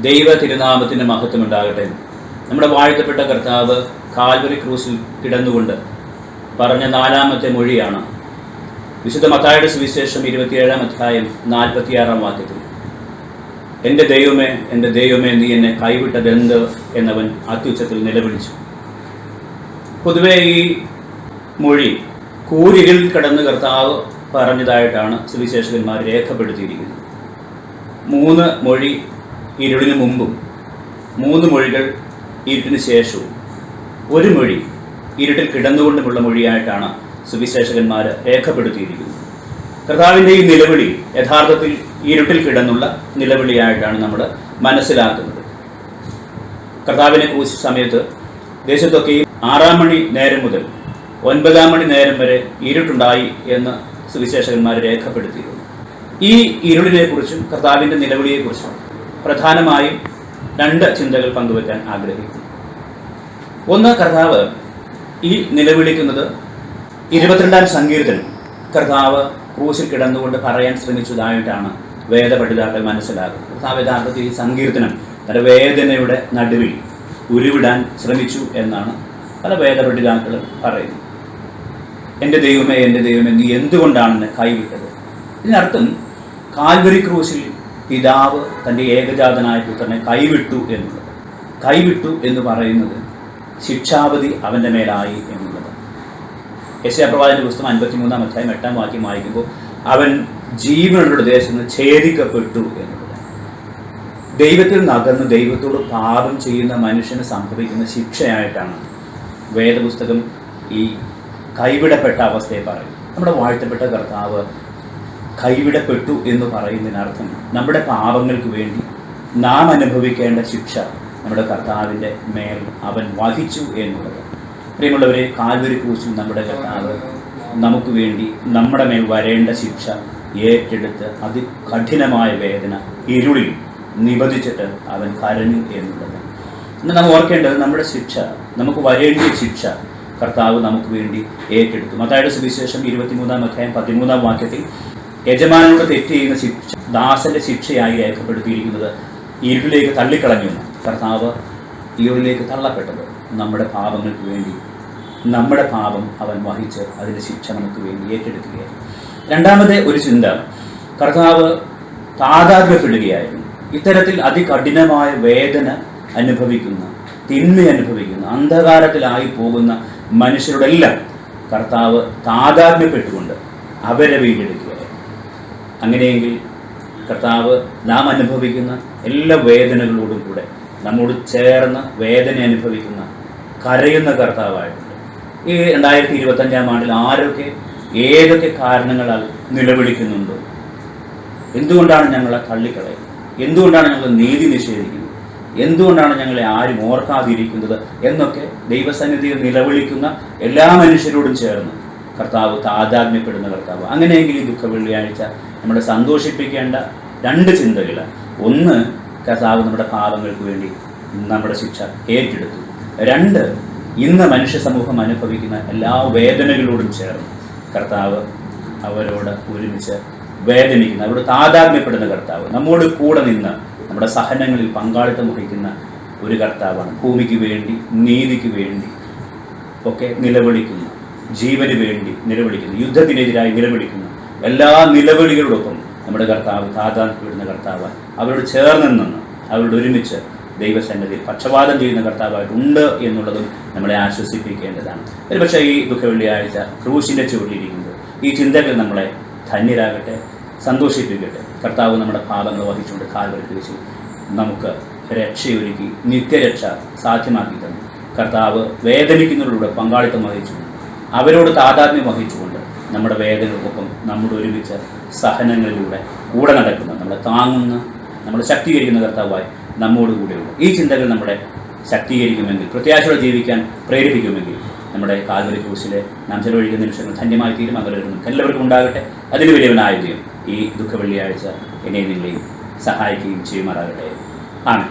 ദൈവ തിരുനാമത്തിന്റെ മഹത്വം ഉണ്ടാകട്ടെ. നമ്മുടെ വാഴ്ത്തപ്പെട്ട കർത്താവ് കാൽവരി ക്രൂസിൽ കിടന്നുകൊണ്ട് പറഞ്ഞ നാലാമത്തെ മൊഴിയാണ്. വിശുദ്ധ മത്തായുടെ സുവിശേഷം ഇരുപത്തിയേഴാം അധ്യായം നാൽപ്പത്തിയാറാം വാക്യത്തിൽ. എന്റെ ദൈവമേ എന്റെ ദൈവമേ നീ എന്നെ കൈവിട്ടതെന്ത്? എന്നവൻ അത്യുച്ചത്തിൽ നിലവിളിച്ചു. പൊതുവെ ഈ മൊഴി കൂരിരിൽ കിടന്ന് കർത്താവ് പറഞ്ഞതായിട്ടാണ് സുവിശേഷകന്മാർ രേഖപ്പെടുത്തിയിരിക്കുന്നത്. മൂന്ന് മൊഴി ഇരുളിന് മുമ്പും മൂന്ന് മൊഴികൾ ഇരുട്ടിന് ശേഷവും. ഒരു മൊഴി ഇരുട്ടിൽ കിടന്നുകൊണ്ടുമുള്ള മൊഴിയായിട്ടാണ് സുവിശേഷകന്മാർ രേഖപ്പെടുത്തിയിരിക്കുന്നത്. കർത്താവിന്റെ ഈ നിലവിളി യഥാർത്ഥത്തിൽ ഇരുട്ടിൽ കിടന്നുള്ള നിലവിളിയായിട്ടാണ് നമ്മൾ മനസ്സിലാക്കുന്നത്. കർത്താവിനെ കുറിച്ച് സമയത്ത് ദേശത്തൊക്കെയും ആറാം മണി നേരം മുതൽ ഒൻപതാം മണി നേരം വരെ ഇരുട്ടുണ്ടായി എന്ന് സുവിശേഷകന്മാർ രേഖപ്പെടുത്തിയിരുന്നു. ഈ ഇരുളിനെ കുറിച്ചും കർത്താവിന്റെ നിലവിളിയെക്കുറിച്ചും പ്രധാനമായും രണ്ട് ചിന്തകൾ പങ്കുവയ്ക്കാൻ ആഗ്രഹിക്കുന്നു. ഒന്ന് കർത്താവ് ഈ നിലവിളിക്കുന്നത് ഇരുപത്തിരണ്ടാം സങ്കീർത്തൻ കർത്താവ് ക്രൂശിൽ കിടന്നുകൊണ്ട് പറയാൻ ശ്രമിച്ചതായിട്ടാണ് വേദപഠിതാക്കൾ മനസ്സിലാകുന്നത് കർത്താവ് യഥാർത്ഥത്തിൽ ഈ സങ്കീർത്തനം തന്റെ വേദനയുടെ നടുവിൽ ഉരുവിടാൻ ശ്രമിച്ചു എന്നാണ് പല വേദപഠിതാക്കളും പറയുന്നത്. എന്റെ ദൈവമേ എന്റെ ദൈവമേ നീ എന്തുകൊണ്ടാണ് എന്നെ കൈവിട്ടത്? ഇതിനർത്ഥം കാൽവരി ക്രൂശിൽ പിതാവ് തന്റെ ഏകജാതനായ പുത്രനെ കൈവിട്ടു എന്നുള്ളത്. കൈവിട്ടു എന്ന് പറയുന്നത് ശിക്ഷാവധി അവന്റെ മേലായി എന്നുള്ളത്. യശയപ്രവാചന്റെ പുസ്തകം അൻപത്തിമൂന്നാം അധ്യായം എട്ടാം വാക്യം വായിക്കുമ്പോൾ അവൻ ജീവനുള്ള ദേശത്ത് നിന്ന് ഛേദിക്കപ്പെട്ടു എന്നുള്ളത്. ദൈവത്തിൽ നകർന്ന് ദൈവത്തോട് പാപം ചെയ്യുന്ന മനുഷ്യന് സംഭവിക്കുന്ന ശിക്ഷയായിട്ടാണ് വേദപുസ്തകം ഈ കൈവിടപ്പെട്ട അവസ്ഥയെ പറയും നമ്മുടെ വാഴ്ത്തപ്പെട്ട കർത്താവ് കൈവിടപ്പെട്ടു എന്ന് പറയുന്നതിനർത്ഥം നമ്മുടെ പാപങ്ങൾക്ക് വേണ്ടി നാം അനുഭവിക്കേണ്ട ശിക്ഷ നമ്മുടെ കർത്താവിന്റെ മേൽ അവൻ വഹിച്ചു എന്നുള്ളത്. പ്രിയമുള്ളവരെ കാൽവരി ക്രൂശിൽ നമ്മുടെ കർത്താവ് നമുക്ക് വേണ്ടി നമ്മുടെ മേൽ വരേണ്ട ശിക്ഷ ഏറ്റെടുത്ത് അതികഠിനമായ വേദന ഇരുളിൽ നിബന്ധിച്ചിട്ട് അവൻ കരഞ്ഞു എന്നുള്ളത്. ഇന്ന് നാം ഓർക്കേണ്ടത് നമ്മുടെ ശിക്ഷ നമുക്ക് വരേണ്ട ശിക്ഷ കർത്താവ് നമുക്ക് വേണ്ടി ഏറ്റെടുത്തു. മത്തായുടെ സുവിശേഷം ഇരുപത്തിമൂന്നാം അധ്യായം പതിമൂന്നാം വാക്യത്തിൽ യജമാനോട് തെറ്റ് ചെയ്യുന്ന ശിക്ഷ ദാസന്റെ ശിക്ഷയായി രേഖപ്പെടുത്തിയിരിക്കുന്നത് ഇരുളിലേക്ക് തള്ളിക്കളഞ്ഞു. കർത്താവ് ഇരുളിലേക്ക് തള്ളപ്പെട്ടത് നമ്മുടെ പാപങ്ങൾക്ക് വേണ്ടി. നമ്മുടെ പാപം അവൻ വഹിച്ച് അതിന്റെ ശിക്ഷ നമുക്ക് വേണ്ടി ഏറ്റെടുക്കുകയായിരുന്നു. രണ്ടാമത്തെ ഒരു ചിന്ത കർത്താവ് താതാത്മ്യപ്പെടുകയായിരുന്നു. ഇത്തരത്തിൽ അതികഠിനമായ വേദന അനുഭവിക്കുന്ന തിന്മ അനുഭവിക്കുന്ന അന്ധകാരത്തിലായി പോകുന്ന മനുഷ്യരോടെല്ലാം കർത്താവ് താതാത്മ്യപ്പെട്ടുകൊണ്ട് അവരെ വീണ്ടെടുക്കുകയായിരുന്നു അങ്ങനെയെങ്കിൽ കർത്താവ് നാം അനുഭവിക്കുന്ന എല്ലാ വേദനകളോടും കൂടെ നമ്മോട് ചേർന്ന് വേദന അനുഭവിക്കുന്ന കരയുന്ന കർത്താവായിട്ടുണ്ട്. ഈ രണ്ടായിരത്തി ഇരുപത്തഞ്ചാം ആണ്ടിൽ ആരൊക്കെ ഏതൊക്കെ കാരണങ്ങളാൽ നിലവിളിക്കുന്നുണ്ടോ? എന്തുകൊണ്ടാണ് ഞങ്ങളെ തള്ളിക്കളയുന്നത്? എന്തുകൊണ്ടാണ് ഞങ്ങൾ നീതി നിഷേധിക്കുന്നത്? എന്തുകൊണ്ടാണ് ഞങ്ങളെ ആരും ഓർക്കാതിരിക്കുന്നത്? എന്നൊക്കെ ദൈവസന്നിധിയിൽ നിലവിളിക്കുന്ന എല്ലാ മനുഷ്യരോടും ചേർന്ന് കർത്താവ് താതാത്മ്യപ്പെടുന്ന കർത്താവ്. അങ്ങനെയെങ്കിൽ ഈ ദുഃഖ വെള്ളിയാഴ്ച നമ്മളെ സന്തോഷിപ്പിക്കേണ്ട രണ്ട് ചിന്തകൾ. ഒന്ന് കർത്താവ് നമ്മുടെ പാപങ്ങൾക്ക് വേണ്ടി നമ്മുടെ ശിക്ഷ ഏറ്റെടുത്തു. രണ്ട് ഇന്ന് മനുഷ്യ സമൂഹം അനുഭവിക്കുന്ന എല്ലാ വേദനകളോടും ചേർന്ന് കർത്താവ് അവരോട് ഒരുമിച്ച് വേദനിക്കുന്ന. അവരോട് താതാത്മ്യപ്പെടുന്ന കർത്താവ്. നമ്മോട് കൂടെ നിന്ന് നമ്മുടെ സഹനങ്ങളിൽ പങ്കാളിത്തം വഹിക്കുന്ന ഒരു കർത്താവാണ്. ഭൂമിക്ക് വേണ്ടി നീതിക്ക് വേണ്ടി ഒക്കെ നിലവിളിക്കുന്ന. ജീവന് വേണ്ടി നിലവിളിക്കുന്നു. യുദ്ധത്തിനെതിരായി നിലവിളിക്കുന്ന. എല്ലാ നിലവിളികളോടൊപ്പം നമ്മുടെ കർത്താവ് താതാത്മ്യപ്പെടുന്ന കർത്താവ് അവരോട് ചേർന്ന് നിന്ന് അവരോട് ഒരുമിച്ച് ദൈവസന്നിധിയിൽ പക്ഷപാതം ചെയ്യുന്ന കർത്താവായിട്ടുണ്ട് എന്നുള്ളതും നമ്മളെ ആശ്വസിപ്പിക്കേണ്ടതാണ്. ഒരുപക്ഷെ ഈ ദുഃഖ വെള്ളിയാഴ്ച ക്രൂശിന്റെ ചുവടിലിരിക്കുന്നത് ഈ ചിന്തകൾ നമ്മളെ ധന്യരാകട്ടെ സന്തോഷിപ്പിക്കട്ടെ. കർത്താവ് നമ്മുടെ പാപങ്ങൾ വഹിച്ചുകൊണ്ട് കാൽ ക്രൂശിൽ നമുക്ക് രക്ഷയൊരുക്കി നിത്യരക്ഷ സാധ്യമാക്കി തന്നു. കർത്താവ് വേദനിക്കുന്നവരുടെ പങ്കാളിത്തം വഹിച്ചുകൊണ്ട് അവരോട് താതാത്മ്യം വഹിച്ചുകൊണ്ട് നമ്മുടെ വേദനകൾക്കൊപ്പം നമ്മുടെ ഒരുമിച്ച് സഹനങ്ങളിലൂടെ കൂടെ നടക്കുന്ന നമ്മളെ താങ്ങുന്ന നമ്മളെ ശക്തീകരിക്കുന്ന കർത്താവായി നമ്മോട് കൂടെയുള്ള. ഈ ചിന്തകൾ നമ്മളെ ശക്തീകരിക്കുമെങ്കിൽ പ്രത്യാശയോടെ ജീവിക്കാൻ പ്രേരിപ്പിക്കുമെങ്കിൽ നമ്മുടെ കാൽവരി ക്രൂശിലെ നാം ചെലവഴിക്കുന്ന നിമിഷങ്ങൾ ധന്യമായി തീരും അങ്ങനെ എല്ലാവർക്കും ഉണ്ടാകട്ടെ. അതിന് വലിയവനായ ഈ ദുഃഖ വെള്ളിയാഴ്ച എന്നെ നിങ്ങളെയും സഹായിക്കുകയും ചെയ്യുമാറാകട്ടെ. ആണ്